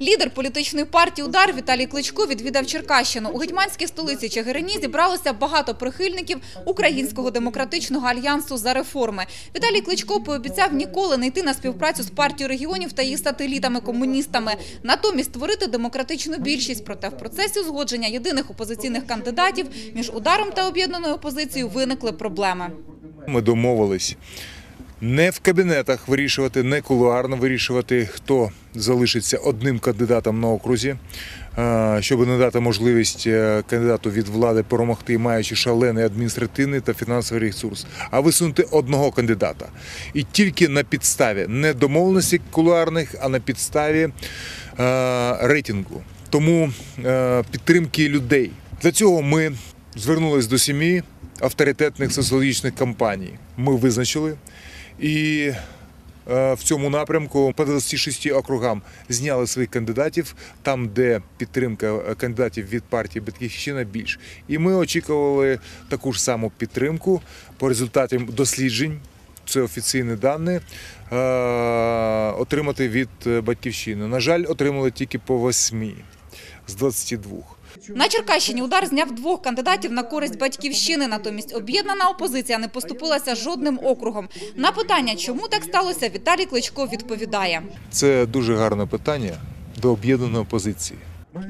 Лідер політичної партії «Удар» Віталій Кличко відвідав Черкащину. У гетьманській столиці Чигирині зібралося багато прихильників Українського демократичного альянсу за реформи. Віталій Кличко пообіцяв ніколи не йти на співпрацю з партією регіонів та її сателітами-комуністами. Натомість створити демократичну більшість. Проте в процесі узгодження єдиних опозиційних кандидатів між «Ударом» та об'єднаною опозицією виникли проблеми. Ми домовились не в кабінетах вирішувати, не кулуарно вирішувати, хто залишиться одним кандидатом на окрузі, е, щоб не дати можливість е, кандидату від влади перемогти, маючи шалений адміністративний та фінансовий ресурс, а висунути одного кандидата. І тільки на підставі не домовленості кулуарних, а на підставі е, рейтингу. Тому підтримки людей. Для цього ми звернулись до сім'ї авторитетних соціологічних компаній. Ми визначили і е, в цьому напрямку по 26 округам зняли своїх кандидатів там, де підтримка е, кандидатів від партії Батьківщина більш. І ми очікували таку ж саму підтримку по результатам досліджень. Це офіційні дані е, отримати від батьківщини. На жаль, отримали тільки по восьмі з 22. На Черкащині удар зняв двох кандидатів на користь батьківщини. Натомість об'єднана опозиція не поступилася жодним округом. На питання, чому так сталося, Віталій Кличко відповідає. Це дуже гарне питання до об'єднаної опозиції.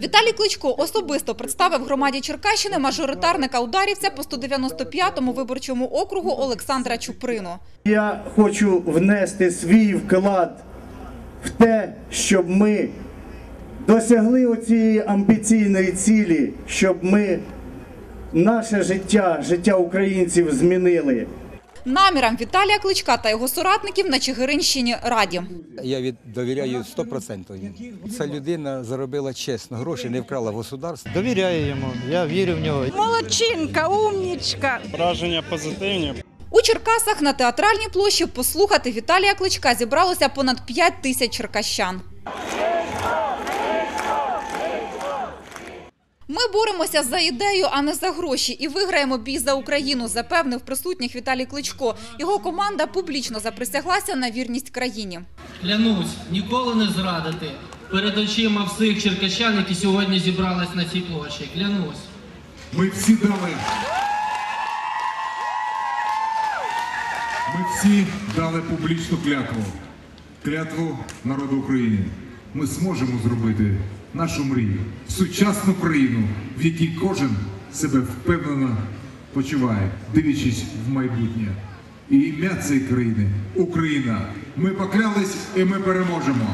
Віталій Кличко особисто представив громаді Черкащини мажоритарника ударівця по 195-му виборчому округу Олександра Чуприну. Я хочу внести свій вклад в те, щоб ми досягли оцієї амбіційної цілі, щоб ми наше життя, життя українців змінили. Намірам Віталія Кличка та його соратників на Чигиринщині раді. Я від довіряю 100%. їм. Ця людина заробила чесно гроші, не вкрала государство. Довіряю йому, я вірю в нього. Молодчинка, умнічка. Враження позитивні. У Черкасах на театральній площі послухати Віталія Кличка зібралося понад 5 тисяч черкащан. Ми боремося за ідею, а не за гроші, і виграємо бій за Україну, запевнив присутніх Віталій Кличко. Його команда публічно заприсяглася на вірність країні. Клянусь ніколи не зрадити перед очима всіх черкащан, які сьогодні зібрались на цій площі. Клянусь. Ми всі дали. Ми всі дали публічну клятву. Клятву народу України. Ми зможемо зробити нашу мрію, сучасну країну, в якій кожен себе впевнено почуває, дивлячись в майбутнє. І ім'я цієї країни Україна. Ми поклялись і ми переможемо.